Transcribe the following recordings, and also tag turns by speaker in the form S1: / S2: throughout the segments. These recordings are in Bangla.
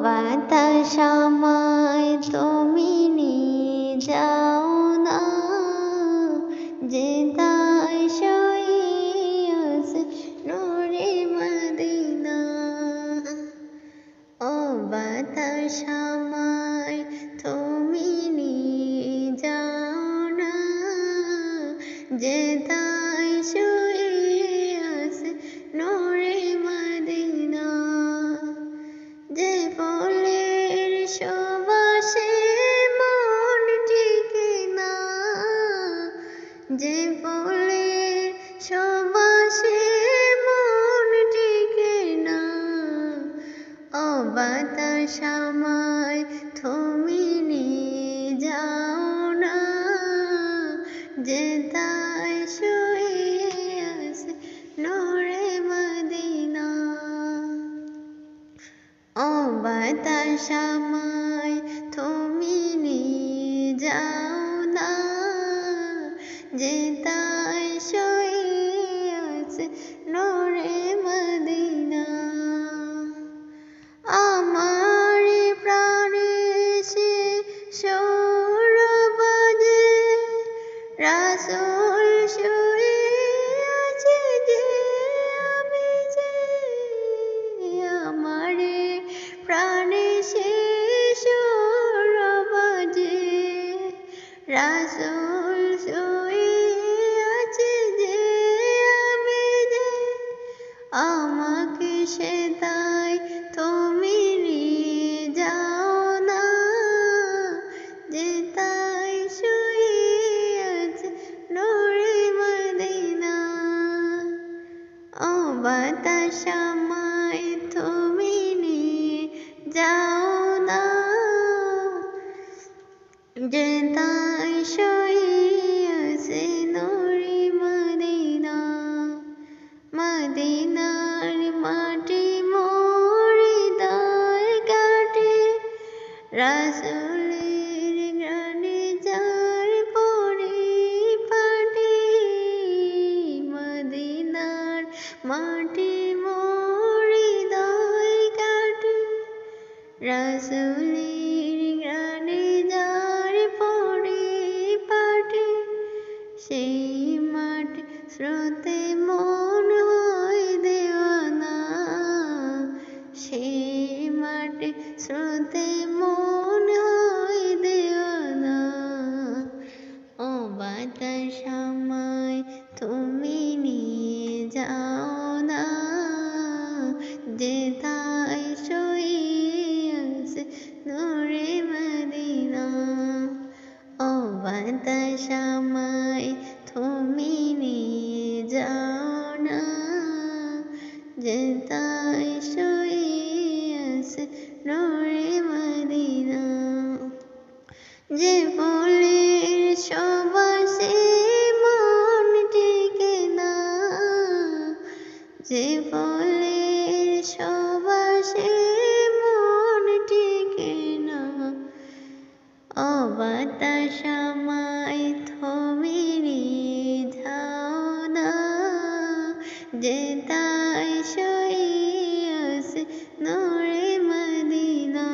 S1: বাতাস আমায় তুমি নিয়ে যাও না, যে তাই সইয়াছে নূরে মদিনা। ও বাতাস আমায় তুমি নিয়ে যাও না, যে তাই ফুলের সুবাসে মন টিকে যে ফুলের সুবাসে মন টিকে না। ও বাতাস আমায় তুমি নিয়ে যাও না। যে বাতাস আমায় তুমি নিয়ে যাও না। যে সে সৌরবাজে রাসুল শুয়ে আছে যে আমি যে আমাকে সে তাই তুমি যাও না, যে তাই শুয়ে আছে নূরে মদিনা। ও বাতাস যে তাই শুয়ে আছে নূরে মদিনা, মদিনার মাটি মোরি দায় কাটে। রাসুলের গানে যার পরে পাটে মদিনার মাটি মোরি দায় কাটে। রাসুলের স্রোতে মন হয় দেওয়ানা, সেই মাঠে স্রোতে মন হয় দেওয়ানা। ও বাতাস আমায় তুমি নিয়ে যাও না যে তাই শুয়ে নূরে মদিনা। ও বাতাস আমায় যে তাই শুয়ে আছে নূরে মদিনা যে ফুলের সুবাসে মন টিকে না যে ফুলের সুবাসে মন টিকে না ও জেতায় সইয়স নূরে মদিনা।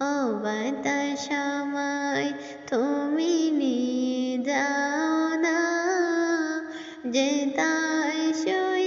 S1: ও বাতাসময় তুমি নিয়ে যাও না। জেতায় শৈ